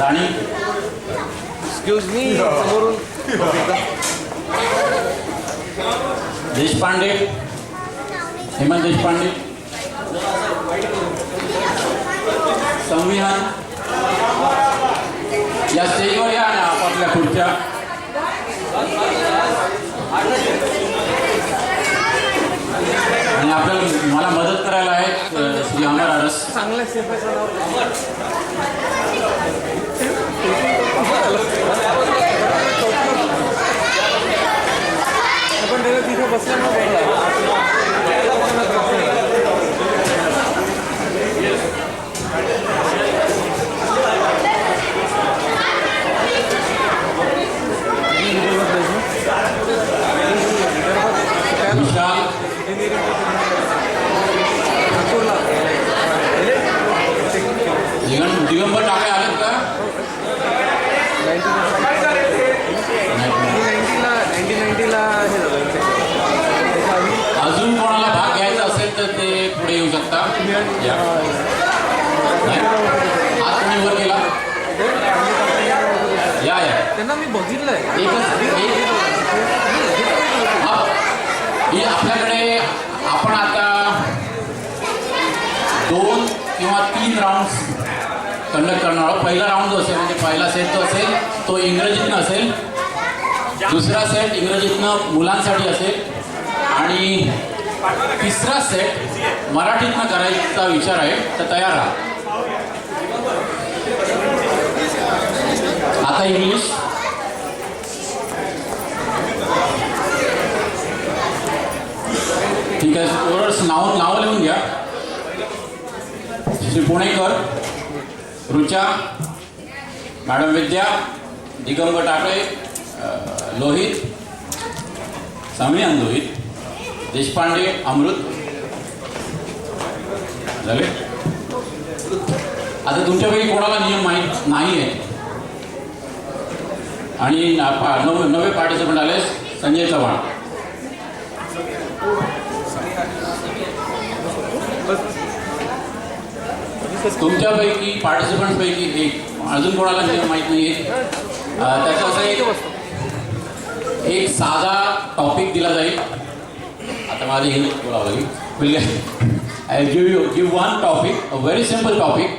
राणी excuse me समोरून देशपांडे हेमंत देशपांडे संविधान या स्टेजवर या ना आपापल्या खुर्च्या. आणि आपल्याला मला मदत करायला आहेत श्री अमर आरस. नावावर आपण त्याला तिथे बसला ना कंडक्ट करणार आहोत पहिला राऊंड जो असेल म्हणजे पहिला सेट जो असेल तो इंग्रजीतनं असेल. दुसरा सेट इंग्रजीतनं मुलांसाठी असेल. आणि तिसरा सेट मराठीतनं करायचा विचार आहे तर तयार राहा. आता इंग्लिश. ठीक आहे नाव नावं लिहून घ्या. श्री पुणेकर. रुचा मॅडम विद्या दिगंब टाकळे लोहित सामियान लोहित देशपांडे अमृत. झाले? आता तुमच्यापैकी कोणाला नियम माहीत नाही आहे? आणि नवे नवे पार्टिसिपंट आले संजय चव्हाण. तुमच्यापैकी पार्टिसिपंटपैकी एक अजून कोणाला एक साधा टॉपिक दिला जाईल आता माझं हिंदी बोलावं will you one topic a topic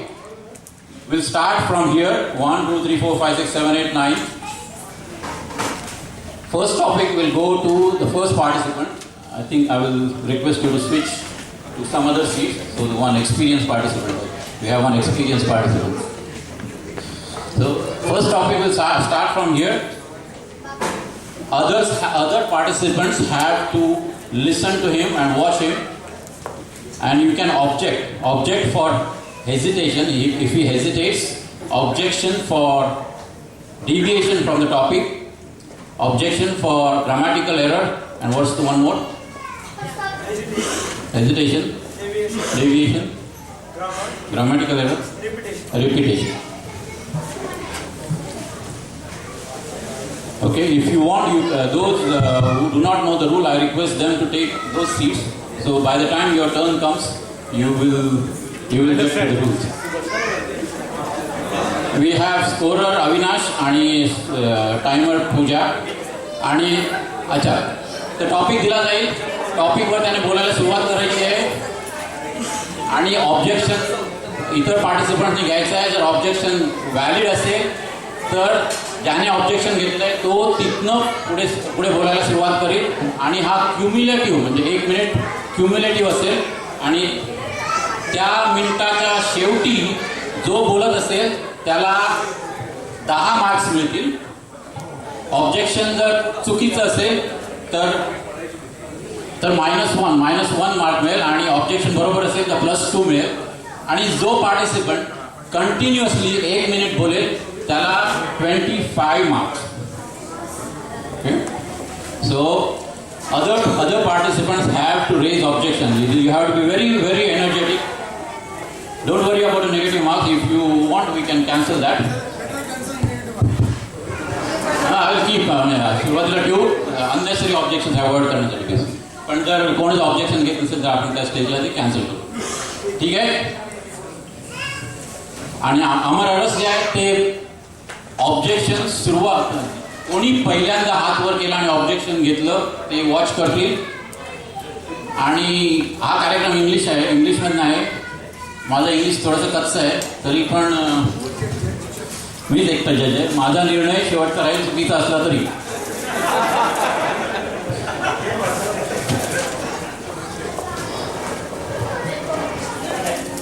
will start from here one two three four five six seven eight nine First topic will go to the first participant. I think I will request you to switch to some other seat. So the one. We have one experienced participant. So first topic will start, from here. Others, other participants have to listen to him and watch him. And you can object. Object for hesitation. If, if he hesitates, objection for deviation from the topic objection for grammatical error and what's the one more hesitation deviation grammatical error repetition okay if you want you uh, those uh, who do not know the rule i request them to take those seats so by the time your turn comes you will you will get to the rules we have scorer Avinash आणि timer पूजा आणि अच्छा तर topic दिला जाईल टॉपिकवर त्याने बोलायला सुरुवात करायची आहे आणि ऑब्जेक्शन इतर पार्टिसिपंटने घ्यायचं आहे जर ऑब्जेक्शन व्हॅलिड असेल तर ज्याने ऑब्जेक्शन घेतलं आहे तो तिथनं पुढे पुढे बोलायला सुरुवात करेल. आणि हा क्युम्युलेटिव्ह म्हणजे एक मिनिट क्युम्युलेटिव्ह असेल. आणि त्या मिनिटाच्या शेवटी जो बोलत असेल त्याला दहा मार्क्स मिळतील. ऑब्जेक्शन जर चुकीचं असेल तर तर minus one minus one mark मिळेल आणि ऑब्जेक्शन बरोबर असेल तर प्लस टू मिळेल आणि जो पार्टिसिपंट कंटिन्युअसली एक मिनिट बोलेल त्याला twenty five marks so other other participants have to raise objection you you have to be very very energetic don't worry about the negative marks if you want we can cancel that हा, I will keep uh, म्हणजे सुरुवातीला ठेवू unnecessary objection avoid करण्यासाठी case पण जर कोणीच objection घेत नसेल तर आपण त्या स्टेजला ते कॅन्सल करू. ठीक आहे? आणि अमर अरस जे आहे ते ऑब्जेक्शन सुरुवात कोणी पहिल्यांदा हात वर केला आणि ऑब्जेक्शन घेतलं ते वॉच करतील. आणि हा कार्यक्रम इंग्लिश आहे इंग्लिशमधनं आहे. माझं इंग्लिश थोडंसं कच्चं आहे तरी पण मीच एकटा जज आहे. माझा निर्णय शेवटचा राहील चुकीचा असला तरी.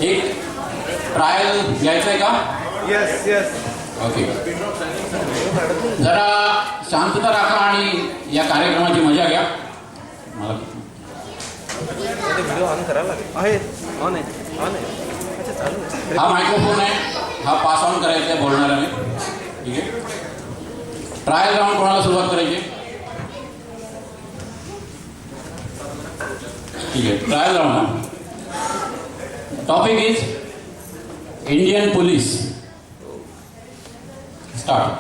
एक ट्रायल घ्यायचं आहे का? येस येस ओके जरा शांतता राखा आणि या कार्यक्रमाची मज़ा घ्या. मला व्हिडिओ ऑन करायला लागेल आहे. ऑन आहे. ऑन आहे चालू आहे. हा मायक्रोफोन आहे. हा पास ऑन करायचा आहे बोलणाऱ्याने. ठीक आहे? ट्रायल राऊंड कोणाला सुरुवात करायची? ठीक आहे. Trial round Topic is Indian police. Start.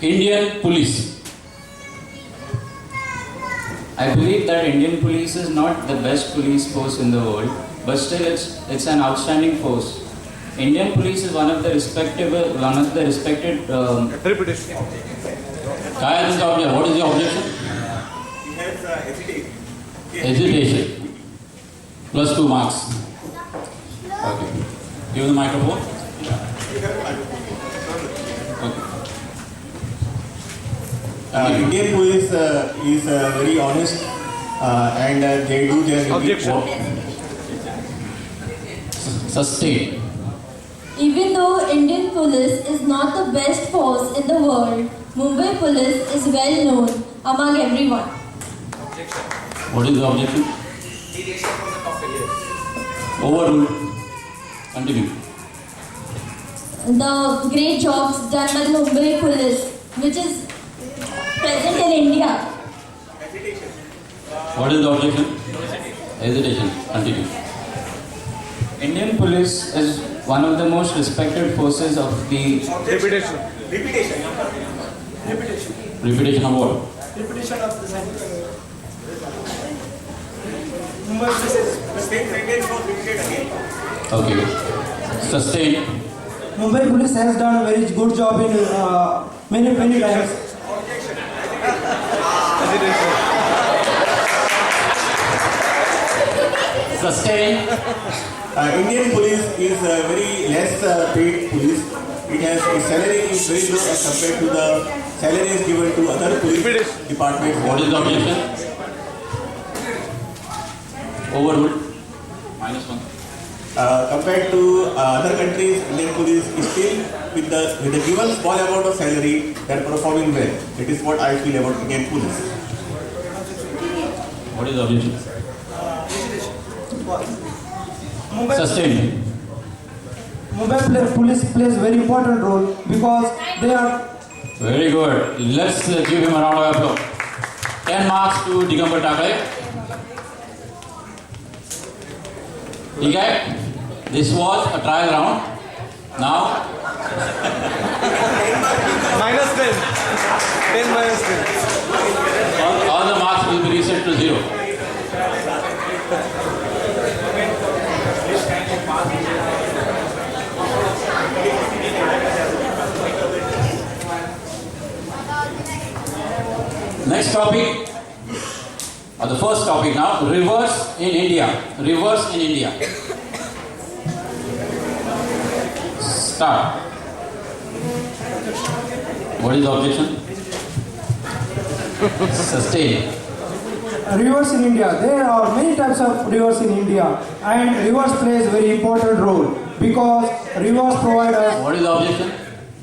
Indian police. I believe that Indian police is not the best police force in the world, but still it's it's an outstanding force. Indian police is one of the respectable, one of the respected. Um, Reputation. What is your objection? He has uh, agitation. hesitation. Plus two marks. Okay. Give the microphone. Okay. Uh, Indian police uh, is uh, very honest uh, and uh, they do their duty. Objection. Sustain. Even though Indian police is not the best force in the world, Mumbai police is well known among everyone. What is the objection? Overruled. Continue. The great jobs done by the Mumbai police, which is present in India. What is the objection? Hesitation. Continue. Indian police is one of the most respected forces of the Repetition. Repetition. Repetition. Repetition of what? Repetition of the same. Mumbai police is repeated again. Okay. Sustain. Mumbai police has done very good job in uh, many many times. Sustain. Uh, Indian police is uh, very less uh, paid police. It has its salary is very low as compared to the salaries given to other police departments. What is the objection? Overruled. Minus one. Uh, compared to uh, other countries, Indian police is still with the with the given small amount of salary they are performing well. It is what I feel about Indian police. What is the objection? Mumbai, Sustain. Mumbai pla- police plays very important role because they are Very good. Let's uh, give him a round of applause. 10 marks to Digambar Takale. ठीक है this was a trial round. Now. minus 10. 10 minus 10. All, all the marks will be reset to zero. Next topic, or the first topic now, rivers in India. Rivers in India. What is the objection? Sustain. Rivers in India. There are many types of rivers in India, and rivers plays very important role because rivers provide us. What is the objection?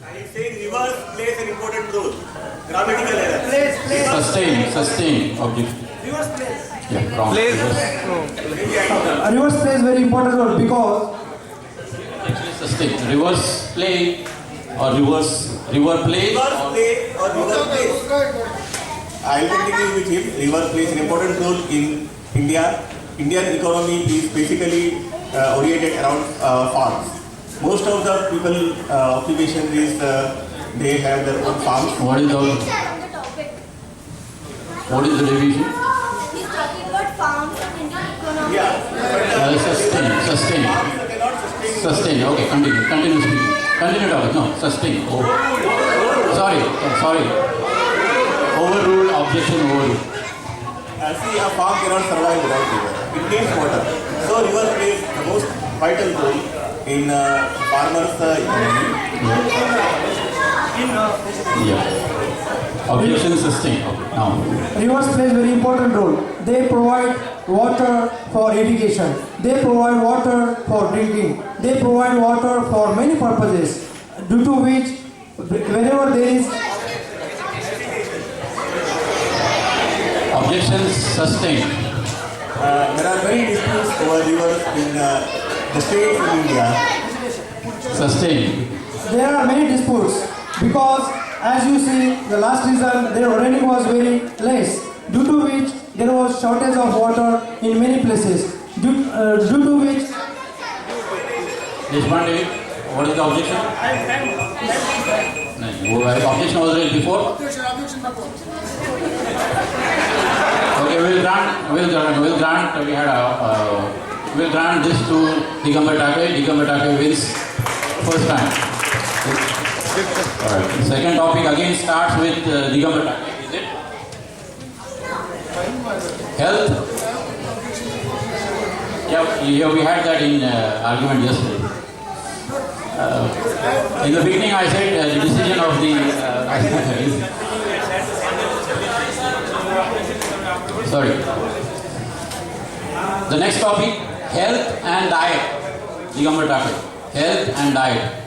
I am rivers plays an important role. Grammatical error. Sustain, sustain objection. Rivers plays. Yeah, wrong. Plays. Rivers plays very important role because Actually. Reverse play or reverse river plays River or play or river plays. I will continue with him. River plays an important role in India. Indian economy is basically uh, oriented around uh, farms. Most of the people uh, occupation is uh, they have their own farms. what is the topic. what is the division? No, sustain. Oh. Sorry, sorry. Overruled, objection overruled. Uh, see, a farm cannot survive without river. It needs water. So river plays the most vital role in uh, farmers' uh, economy. Yeah. yeah. Objection sustained. Now. Rivers plays very important role. They provide water for irrigation. They provide water for drinking. They provide water for many purposes. Due to which, whenever there is objections sustained. Uh, there are many disputes over rivers in uh, the states in India. Sustained. there are many disputes because as you see the last season their rain was very less due to which there was shortage of water in many places due, uh, due to which Deshpande, what is the objection? No, objection was raised before? Okay, we'll grant, we'll grant, we'll grant, we had a, uh, we'll grant this to Digambar Take, Digambar Take wins first time. Alright, second topic again starts with uh, Digambar Take, is it? Health? Yeah, yeah, we had that in uh, argument yesterday. Uh, in the beginning, I said uh, the decision of the. Uh, sorry. The next topic health and diet. Digambar. Health and diet.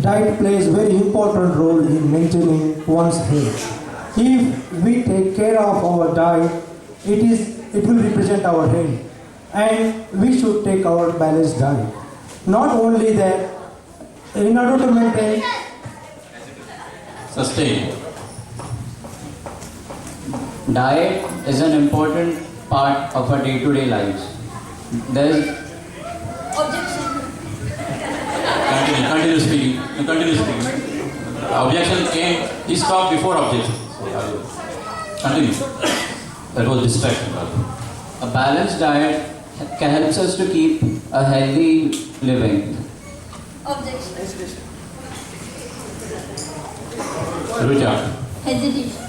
diet plays very important role in maintaining one's health if we take care of our diet it is it will represent our health and we should take our balanced diet not only that in order to maintain Sustain. Diet is an important part of our day-to-day lives. There's Objection. Continue, continue speaking. Continue speaking. Objection came, he stopped before objection. Continue. That was distraction. a balanced diet ca- helps us to keep a healthy living. Objection. Rucha. Hesitation.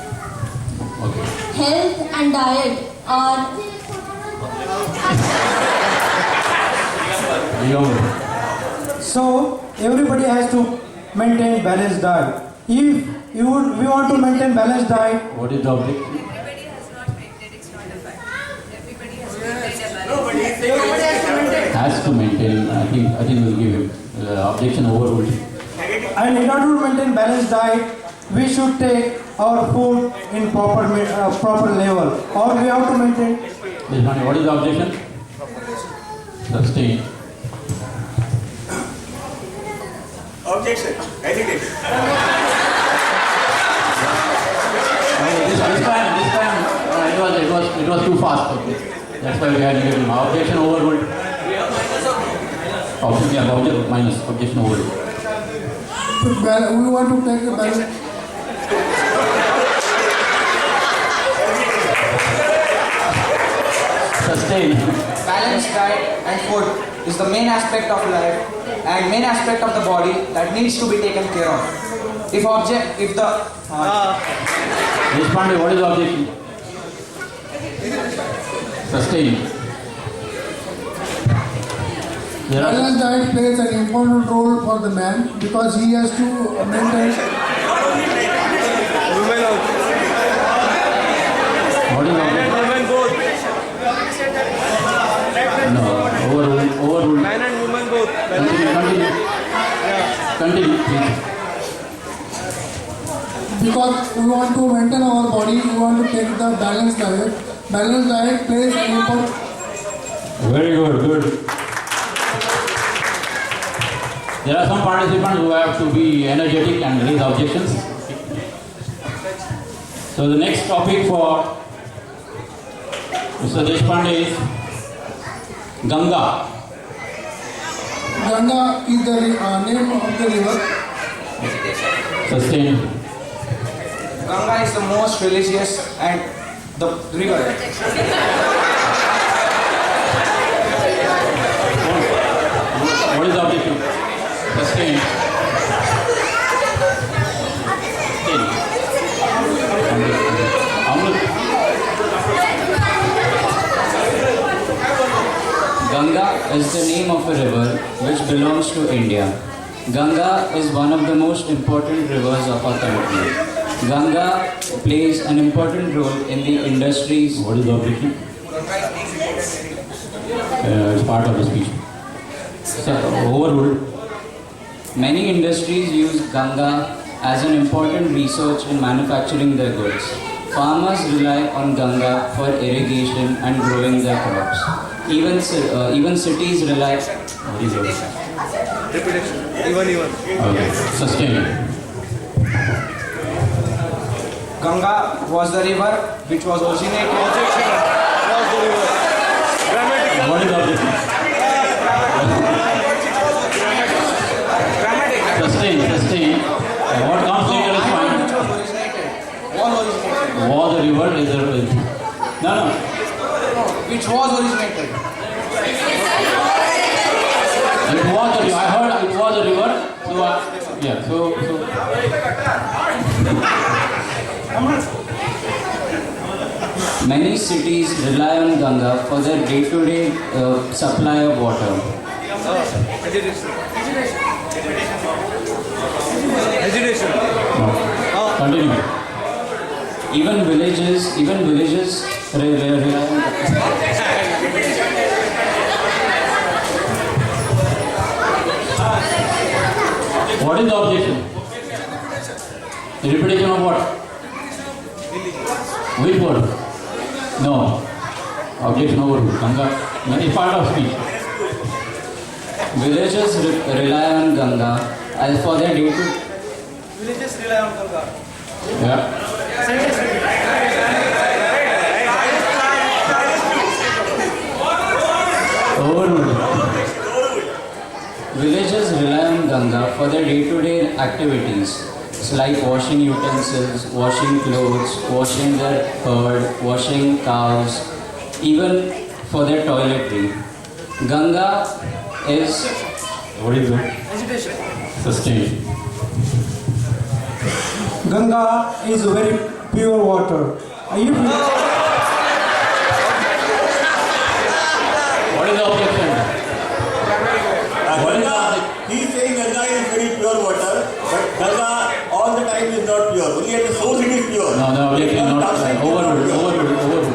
Okay. Health and diet are Digambar. So everybody has to maintain balanced diet. If you would, we want to maintain balanced diet, What is the objection? Everybody has not maintained, it's not a fact. Everybody has maintained a balance. Has to maintain, I think, I think we'll give him. Uh, objection overruled. and in order to maintain balanced diet, we should take our food in proper uh, proper level, or we have to maintain. Deshpande, what is the objection? Sustain. Objection. Hesitation. Okay, this, this time, this time, uh, it was, it was, it was too fast. Okay. That's why we had to give him objection overruled. Objection, yeah, objection minus objection overruled. Bal- we want to take a balance. Sustain. balanced diet and food is the main aspect of life and main aspect of the body that needs to be taken care of. If object, if the uh, Deshpande, what is the objection? Sustain. There are, Balanced diet plays an important role for the man because he has to maintain Women also. what is? Women both. No, overruled, overruled. Man and woman both. Continue, continue. Continue, please. because we want to maintain our body, we want to take the balanced diet. Balanced diet plays an important Very good, good. There are some participants who have to be energetic and raise objections. So the next topic for Mr. Deshpande is Ganga. Ganga is the uh, name of the river. Sustained. Ganga is the most religious and the river. Ganga is the name of a river which belongs to India. Ganga is one of the most important rivers of our country. Ganga plays an important role in the industries. What is the objection? Uh, it's part of the speech. So, overruled. Many industries use Ganga as an important resource in manufacturing their goods. Farmers rely on Ganga for irrigation and growing their crops. Even, uh, even cities rely. What is your Repetition. Even, even. Okay, sustain. Ganga was the river which was originated. Was the river. Grammatical. What is the objection? Sustain, sustain. Uh, What comes later is fine. Which was originated. Was originated. Was the river is the is- No, no. Which was originated. It was river. I heard it was a river. So, I, yeah, so, so. Many cities rely on Ganga for their day to day supply of water. Hesitation. No. Continue. Even villages, even villages What is the objection? The repetition of what? Which word? No. Objection overruled. Ganga. No, It's part of speech. Villagers re- rely on Ganga as for their day to Villages rely on Ganga. Yeah. Overruled. Villagers Ganga for their day-to-day activities. It's like washing utensils, washing clothes, washing their herd, washing cows, even for their toiletry. Ganga is What is it? Hesitation. Sustained. Ganga is very pure water. Oh, If What is the objection? Uh, Ganga, he is saying Ganga very pure water, but Ganga all the time is not pure. Only at the source it is pure. No, no, objection On not outside it is overruled, pure. overruled, overruled.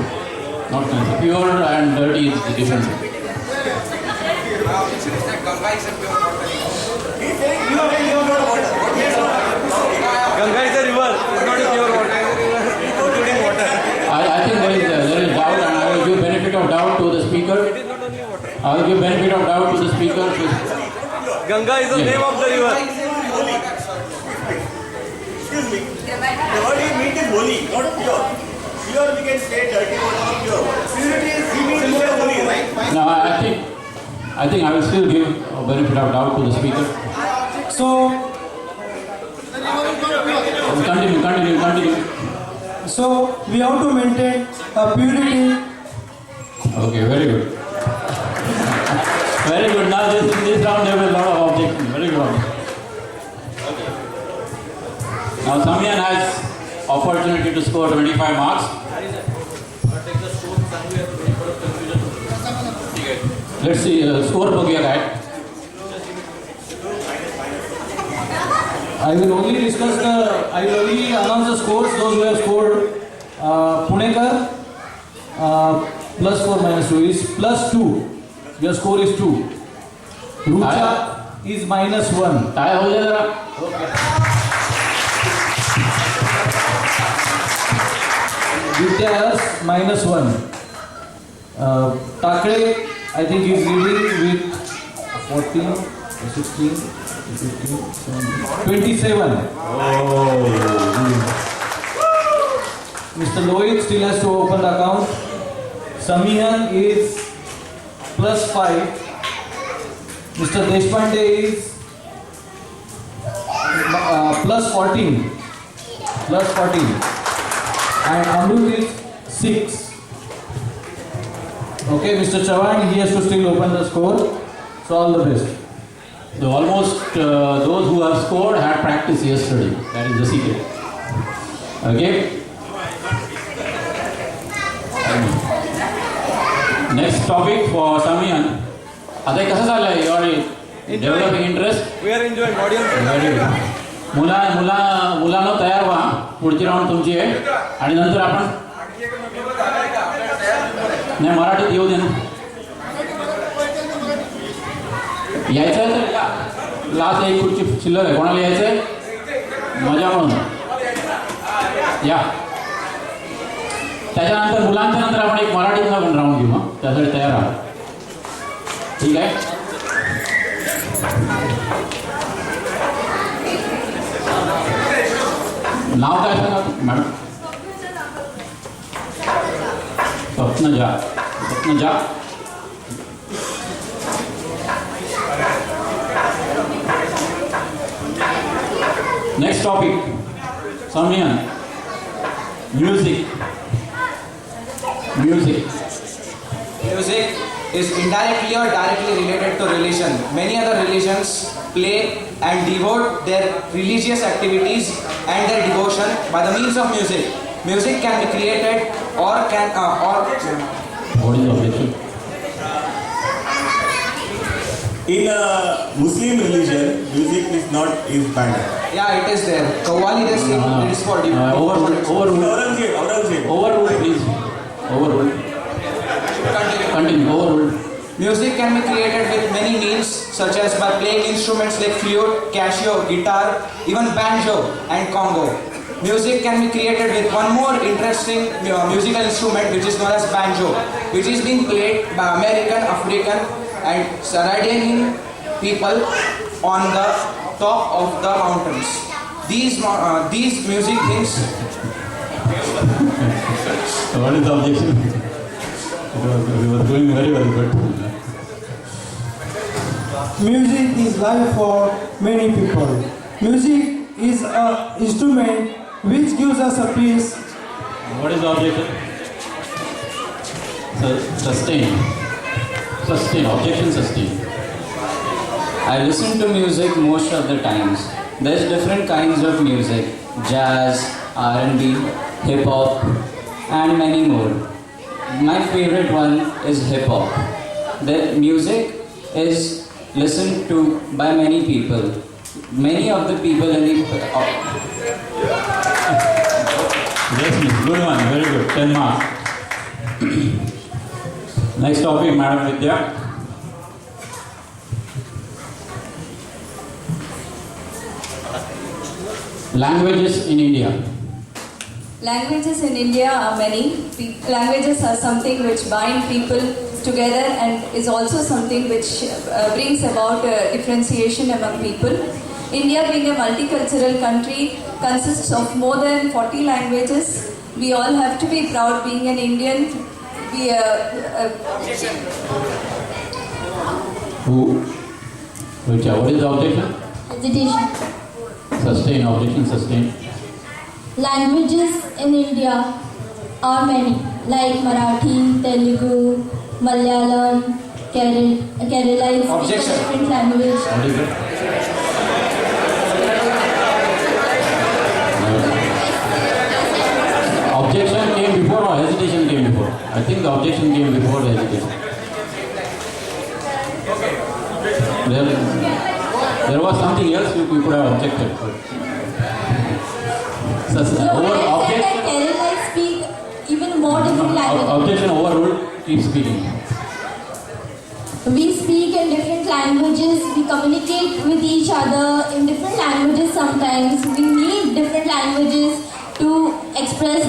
Not correct. Pure and dirty is the difference. He is saying pure and pure water. What is not? Ganga is a river. It's not a pure water. Including water. I, I think there is, a, there is doubt and I will give benefit of doubt to the speaker. It is not only water. I will give benefit of doubt to the speaker. Ganga is the Yeah. name of the river. Excuse me. The word he meant is holy, not pure. Pure we can say dirty water or pure water. Purity is he means holy, right? No, I, I think, I think I will still give a benefit of doubt to the speaker. so, Continue, continue, continue. so we have to maintain a purity. Okay, very good. Very good. Now this, this round there were a lot of objections. Very good. Now Samyan has opportunity to score 25 marks. Let's see, uh, score Bhagya guy. I will only discuss the, I will only announce the scores, those who have scored uh, Punekar, uh, plus 4 minus 2 is plus 2. Your score is 2. Rucha is minus 1. टाय हो जाए जरा Vidyas minus 1. Uh, Takre, I think is leading with 14, 16, 15, 27. Mr. Lohit still has to open the account. Samihan is plus 5. Mr. Deshpande is uh, plus 14. Plus 14 and Amrut is 6. Okay, Mr. Chavan, he has to still open the score. So all the best. So almost uh, those who have scored had practice yesterday. That is the secret. Okay. Next topic for Samian आता हे कसं चाललंय your developing interest we are enjoying audience मुला मुला मुलांना तयार व्हा. पुढची राऊंड तुमची आहे. आणि नंतर आपण नाही मराठीत येऊ दे ना. यायचं आहे तर लास्ट एक खुर्ची शिल्लक आहे. कोणाला यायचं आहे मजा म्हणून. या. त्याच्यानंतर मुलांच्या नंतर आपण एक मराठीतनं पण राऊंड घेऊ. त्यासाठी तयार आहात ठीक आहे नाव काय सांगा madam? Swapnaja. Swapnaja. Next topic Saumya music music Music is indirectly or directly related to religion. Many other religions play and devote their religious activities and their devotion by the means of music. Music can be created or can uh, or What is the objection? In a Muslim religion, music is not is banned. yeah, it is there. Kawali they sing. No, no. It is for Uh, devotion. overruled, overruled, Aurangzeb, Aurangzeb. overruled. Overruled. Continue. Continue. Music can be created with many means, such as by playing instruments like flute, casio, guitar, even banjo and congo. Music can be created with one more interesting uh, musical instrument, which is known as banjo, which is being played by American, African, and Sardianian people on the top of the mountains. These uh, these music things What is the objection? It was very well, Music is life for many people. Music is an instrument which gives us a peace. what is the objection? Su- Sustain. Sustain, objection sustain. I listen to music most of the times. There's different kinds of music, jazz, R&B, hip hop, and many more. My favorite one is hip hop. The music is listened to by many people. Many of the people in the Yes, miss. Good one, very good. 10 marks. Next topic, Madam Vidya. Languages in India. Languages in India are many. Pe- Languages are something which bind people together and is also something which uh, brings about uh, differentiation among people. India being a multicultural country consists of more than 40 languages. We all have to be proud being an Indian. We, uh, uh, Who? Which, uh, what is the objection? Hesitation. Sustain, objection, sustain. Languages in India are many, like Marathi, Telugu, Malayalam, Kerala. Kerala is speak a different language. What is it? Objection came before or hesitation came before? I think the objection came before the hesitation. There, there was something else you, you could have objected. Sus- No, over, I said that objection, Kerala speak even more uh, different languages. objection overruled, keep speaking. We speak in different languages, we communicate with each other in different languages sometimes. We need different languages to express